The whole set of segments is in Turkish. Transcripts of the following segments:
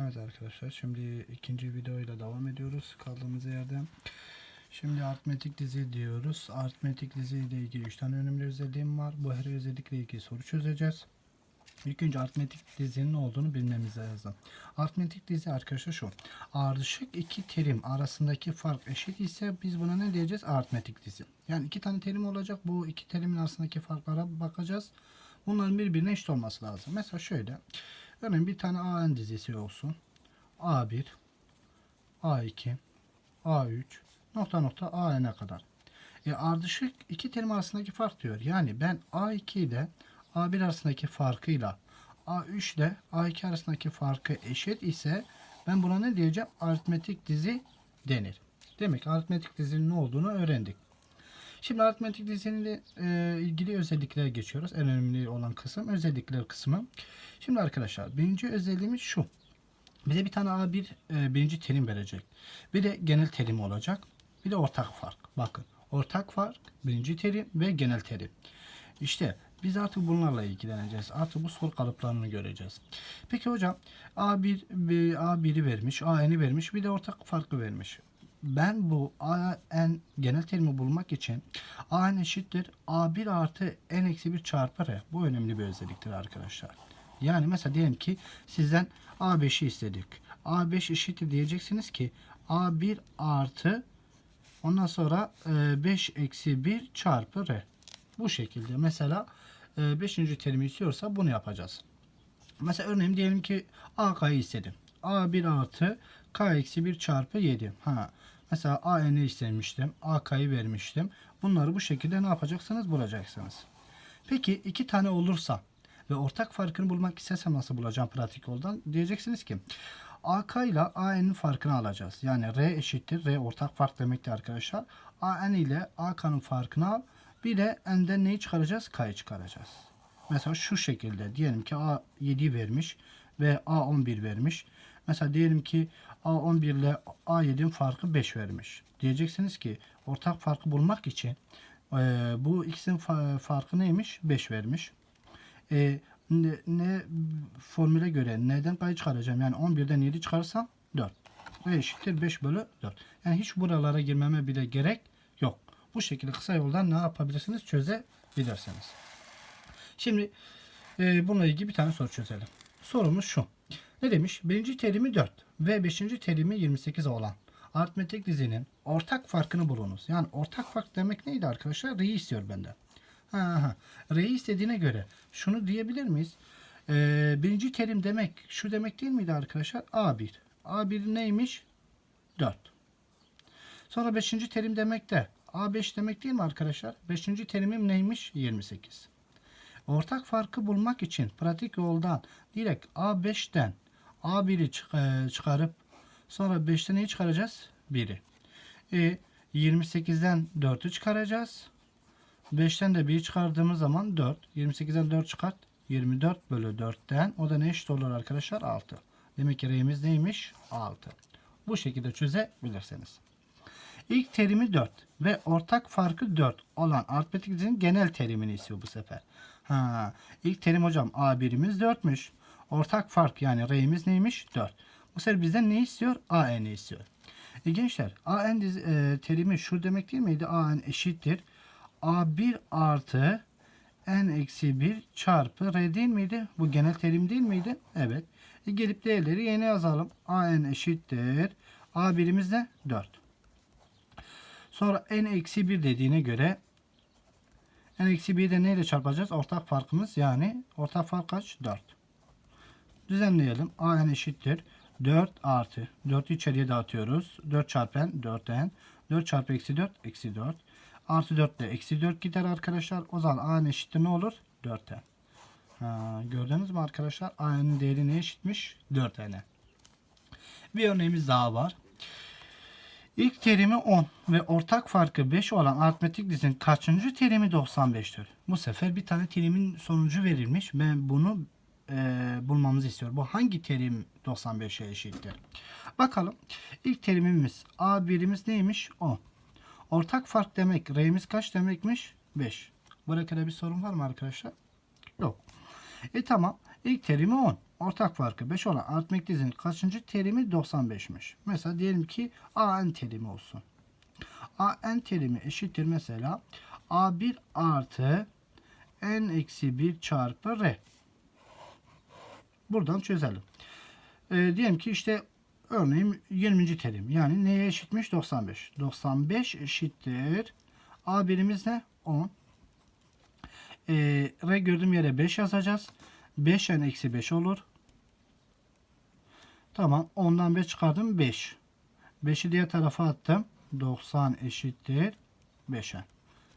Evet arkadaşlar şimdi ikinci videoyla devam ediyoruz kaldığımız yerden. Şimdi aritmetik dizi diyoruz. Aritmetik dizi ile ilgili 3 tane önemli özelliğim var. Bu her özellikle ilgili soru çözeceğiz. İlk önce aritmetik dizinin ne olduğunu bilmemiz lazım. Aritmetik dizi arkadaşlar şu. Ardışık iki terim arasındaki fark eşit ise biz buna ne diyeceğiz? Aritmetik dizi. Yani iki tane terim olacak. Bu iki terimin arasındaki farklara bakacağız. Bunların birbirine eşit olması lazım. Mesela şöyle. Örneğin bir tane AN dizisi olsun. A1, A2, A3, nokta nokta AN'e kadar. E ardışık iki terim arasındaki fark diyor. Yani ben A2 ile A1 arasındaki farkıyla A3 ile A2 arasındaki farkı eşit ise ben buna ne diyeceğim? Aritmetik dizi denir. Demek aritmetik dizinin ne olduğunu öğrendik. Şimdi aritmetik dizinin e, ilgili özelliklere geçiyoruz. En önemli olan kısım özellikler kısmı. Şimdi arkadaşlar birinci özelliğimiz şu. Bize bir tane A1 e, birinci terim verecek. Bir de genel terim olacak. Bir de ortak fark. Bakın ortak fark birinci terim ve genel terim. İşte biz artık bunlarla ilgileneceğiz. Artık bu soru kalıplarını göreceğiz. Peki hocam A1 bir A1'i vermiş, AN'i vermiş, bir de ortak farkı vermiş. Ben bu AN genel terimi bulmak için AN eşittir A1 artı N eksi 1 çarpı R. Bu önemli bir özelliktir arkadaşlar. Yani mesela diyelim ki sizden A5'i istedik. A5 eşittir diyeceksiniz ki A1 artı ondan sonra 5 eksi 1 çarpı R. Bu şekilde mesela 5. terimi istiyorsa bunu yapacağız. Mesela örneğin diyelim ki AK'yı istedim. A1 artı K eksi 1 çarpı 7. Ha. Mesela AN'i istemiştim. AK'yı vermiştim. Bunları bu şekilde ne yapacaksınız? Bulacaksınız. Peki iki tane olursa ve ortak farkını bulmak istersem nasıl bulacağım pratik yoldan? Diyeceksiniz ki AK ile AN'in farkını alacağız. Yani R eşittir. R ortak fark demektir arkadaşlar. AN ile AK'nın farkını al. Bir de N'den neyi çıkaracağız? K'yı çıkaracağız. Mesela şu şekilde diyelim ki A7 vermiş ve A11 vermiş. Mesela diyelim ki A11 ile A7'in farkı 5 vermiş. Diyeceksiniz ki ortak farkı bulmak için e, bu ikisinin fa- farkı neymiş? 5 vermiş. E, ne, ne formüle göre neden pay çıkaracağım? Yani 11'den 7 çıkarsam 4. Ve eşittir 5 bölü 4. Yani hiç buralara girmeme bile gerek yok. Bu şekilde kısa yoldan ne yapabilirsiniz? Çözebilirsiniz. Şimdi e, bununla ilgili bir tane soru çözelim. Sorumuz şu. Ne demiş? Birinci terimi 4 ve beşinci terimi 28 olan aritmetik dizinin ortak farkını bulunuz. Yani ortak fark demek neydi arkadaşlar? R'yi istiyor benden. Ha. R'yi istediğine göre şunu diyebilir miyiz? Ee, birinci terim demek şu demek değil miydi arkadaşlar? A1. A1 neymiş? 4. Sonra beşinci terim demek de A5 demek değil mi arkadaşlar? Beşinci terimim neymiş? 28. Ortak farkı bulmak için pratik yoldan direkt A5'ten A1'i çık- e, çıkarıp sonra 5'ten neyi çıkaracağız? 1'i. E, 28'den 4'ü çıkaracağız. 5'ten de 1'i çıkardığımız zaman 4. 28'den 4 çıkart. 24 bölü 4'ten o da ne eşit olur arkadaşlar? 6. Demek ki R'miz neymiş? 6. Bu şekilde çözebilirsiniz. İlk terimi 4 ve ortak farkı 4 olan aritmetik dizinin genel terimini istiyor bu sefer. Ha, ilk terim hocam A1'imiz 4'müş. Ortak fark yani R'miz neymiş? 4. Bu sefer bizden ne istiyor? AN'i istiyor. E gençler AN dizi, e, terimi şu demek değil miydi? AN eşittir. A1 artı n eksi 1 çarpı R değil miydi? Bu genel terim değil miydi? Evet. E gelip değerleri yeni yazalım. AN eşittir. A1'imiz de 4. Sonra n eksi 1 dediğine göre n eksi 1'i de neyle çarpacağız? Ortak farkımız yani ortak fark kaç? 4. Düzenleyelim. a n eşittir. 4 artı 4'ü içeriye dağıtıyoruz. 4 çarpı n 4n. 4 çarpı eksi 4 eksi 4. Artı 4 ile eksi 4 gider arkadaşlar. O zaman a n eşittir ne olur? 4n. Ha, gördünüz mü arkadaşlar? a'nın değeri ne eşitmiş? 4n'e. Bir örneğimiz daha var. İlk terimi 10 ve ortak farkı 5 olan aritmetik dizinin kaçıncı terimi 95'tir? Bu sefer bir tane terimin sonucu verilmiş. Ben bunu e, bulmamızı istiyorum. Bu hangi terim 95'e eşittir? Bakalım. İlk terimimiz A1'imiz neymiş? 10. Ortak fark demek. R'miz kaç demekmiş? 5. Burada bir sorun var mı arkadaşlar? Yok. E tamam. İlk terimi 10. ortak farkı 5 olan aritmetik dizinin kaçıncı terimi 95'miş. Mesela diyelim ki AN terimi olsun. AN terimi eşittir mesela A1 artı N eksi 1 çarpı R. Buradan çözelim. Ee, diyelim ki işte örneğin 20. terim. Yani neye eşitmiş? 95. 95 eşittir. A birimiz ne? 10. Ee, R gördüğüm yere 5 yazacağız. 5n eksi 5 olur. Tamam. 10'dan 5 çıkardım. 5. 5'i diğer tarafa attım. 90 eşittir 5n.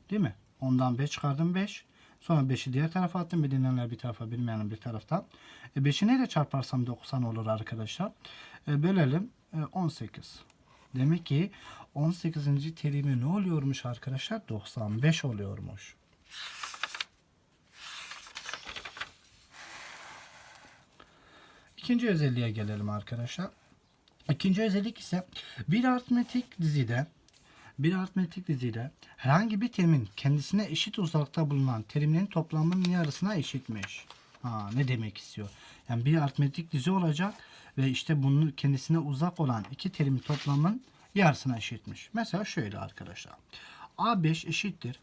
Değil mi? 10'dan 5 çıkardım 5. Sonra 5'i diğer tarafa attım. Bilinenler bir tarafa bilmeyenler bir taraftan. E 5'i neyle çarparsam 90 olur arkadaşlar. E, bölelim. E, 18. Demek ki 18. terimi ne oluyormuş arkadaşlar? 95 oluyormuş. İkinci özelliğe gelelim arkadaşlar. İkinci özellik ise bir aritmetik dizide bir aritmetik dizide herhangi bir terimin kendisine eşit uzakta bulunan terimlerin toplamının yarısına eşitmiş. Ha, ne demek istiyor? Yani bir aritmetik dizi olacak ve işte bunun kendisine uzak olan iki terimin toplamının yarısına eşitmiş. Mesela şöyle arkadaşlar. A5 eşittir.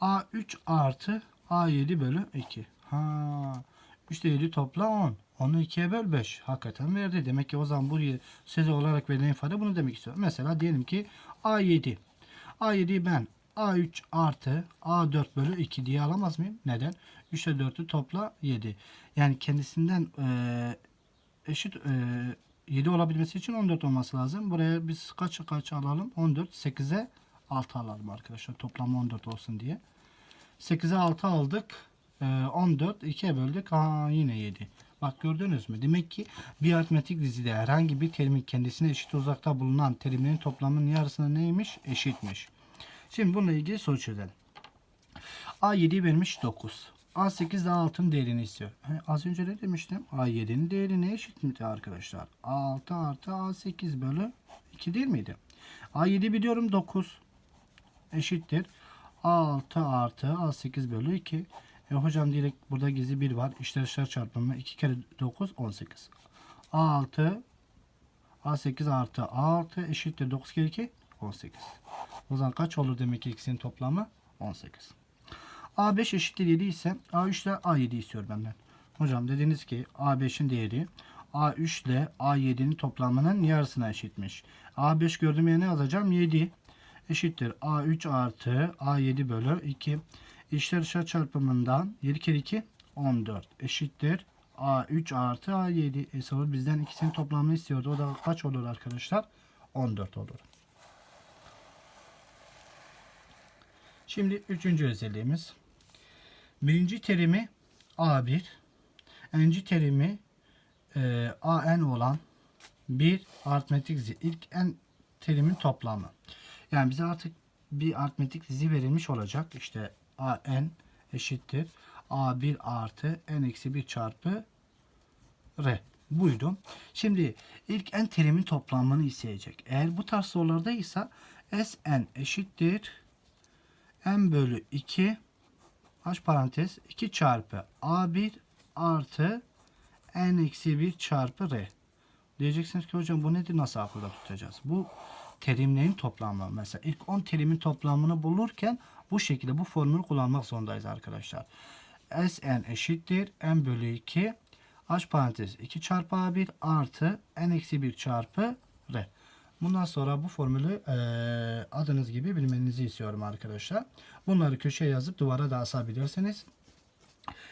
A3 artı A7 bölü 2. Ha, 3 ile 7 topla 10. Onu 2'ye böl 5. Hakikaten verdi. Demek ki o zaman buraya sözel olarak verilen ifade bunu demek istiyor. Mesela diyelim ki A7. A7'yi ben A3 artı A4 bölü 2 diye alamaz mıyım? Neden? 3 ile 4'ü topla 7. Yani kendisinden e, eşit e, 7 olabilmesi için 14 olması lazım. Buraya biz kaç kaç alalım? 14. 8'e 6 alalım arkadaşlar. Toplam 14 olsun diye. 8'e 6 aldık. E, 14 2'ye böldük. Ha, yine 7. Bak gördünüz mü? Demek ki bir aritmetik dizide herhangi bir terimin kendisine eşit uzakta bulunan terimlerin toplamının yarısına neymiş? Eşitmiş. Şimdi bununla ilgili soru çözelim. A7 vermiş 9. A8 de A6'nın değerini istiyor. Az önce ne demiştim? A7'nin değeri ne eşit miydi arkadaşlar? A6 artı A8 bölü 2 değil miydi? A7 biliyorum 9 eşittir. A6 artı A8 bölü 2. E hocam direkt burada gizli 1 var. İşler dışlar çarpımı 2 kere 9 18. A6 A8 artı A6 eşittir 9 kere 2 18. O zaman kaç olur demek ki ikisinin toplamı? 18. A5 eşittir 7 ise A3 ile A7 istiyor benden. Hocam dediniz ki A5'in değeri A3 ile A7'nin toplamının yarısına eşitmiş. A5 gördüğüm yere ne yazacağım? 7 eşittir A3 artı A7 bölü 2. İşler dışarı çarpımından 7 kere 2 14 eşittir. A3 artı A7. E soru bizden ikisinin toplamını istiyordu. O da kaç olur arkadaşlar? 14 olur. Şimdi üçüncü özelliğimiz. Birinci terimi A1. Enci terimi e, AN olan bir aritmetik dizi. İlk en terimin toplamı. Yani bize artık bir aritmetik dizi verilmiş olacak. İşte AN eşittir. A1 artı N eksi 1 çarpı R. Buydu. Şimdi ilk n terimin toplamını isteyecek. Eğer bu tarz sorulardaysa Sn eşittir n bölü 2 aç parantez 2 çarpı A1 artı n eksi 1 çarpı R. Diyeceksiniz ki hocam bu nedir nasıl akılda tutacağız? Bu terimlerin toplamı. Mesela ilk 10 terimin toplamını bulurken bu şekilde bu formülü kullanmak zorundayız arkadaşlar. Sn eşittir n bölü 2 aç parantez 2 çarpı a1 artı n eksi 1 çarpı r. Bundan sonra bu formülü e, adınız gibi bilmenizi istiyorum arkadaşlar. Bunları köşeye yazıp duvara da asabilirsiniz.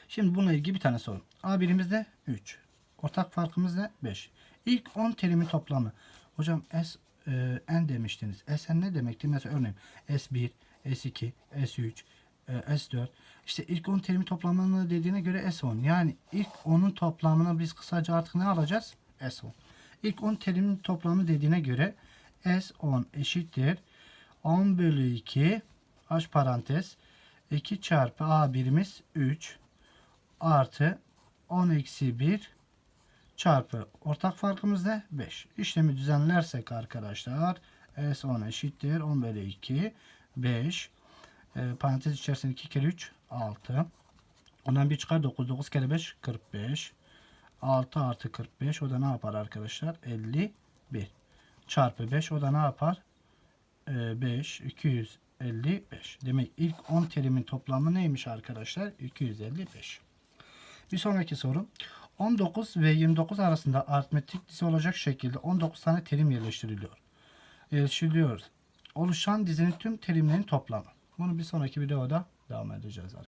Şimdi bununla ilgili bir tane soru. A1'imiz de 3. Ortak farkımız ne? 5. İlk 10 terimi toplamı. Hocam S e, n demiştiniz. Sn ne demekti? Mesela örneğin S1, S2, S3, e, S4. İşte ilk 10 terimi toplamını dediğine göre S10. Yani ilk 10'un toplamını biz kısaca artık ne alacağız? S10. İlk 10 terimin toplamı dediğine göre S10 eşittir. 10 bölü 2 aç parantez 2 çarpı A birimiz 3 artı 10 eksi 1 çarpı ortak farkımız ne? 5. İşlemi düzenlersek arkadaşlar S10 eşittir 10 bölü 2 5 e, parantez içerisinde 2 kere 3 6 ondan bir çıkar 9 9 kere 5 45 6 artı 45 o da ne yapar arkadaşlar? 51. Çarpı 5 o da ne yapar? Ee, 5, 255. Demek ilk 10 terimin toplamı neymiş arkadaşlar? 255. Bir sonraki soru. 19 ve 29 arasında aritmetik dizi olacak şekilde 19 tane terim yerleştiriliyor. Yerleştiriliyor. Oluşan dizinin tüm terimlerin toplamı. Bunu bir sonraki videoda devam edeceğiz.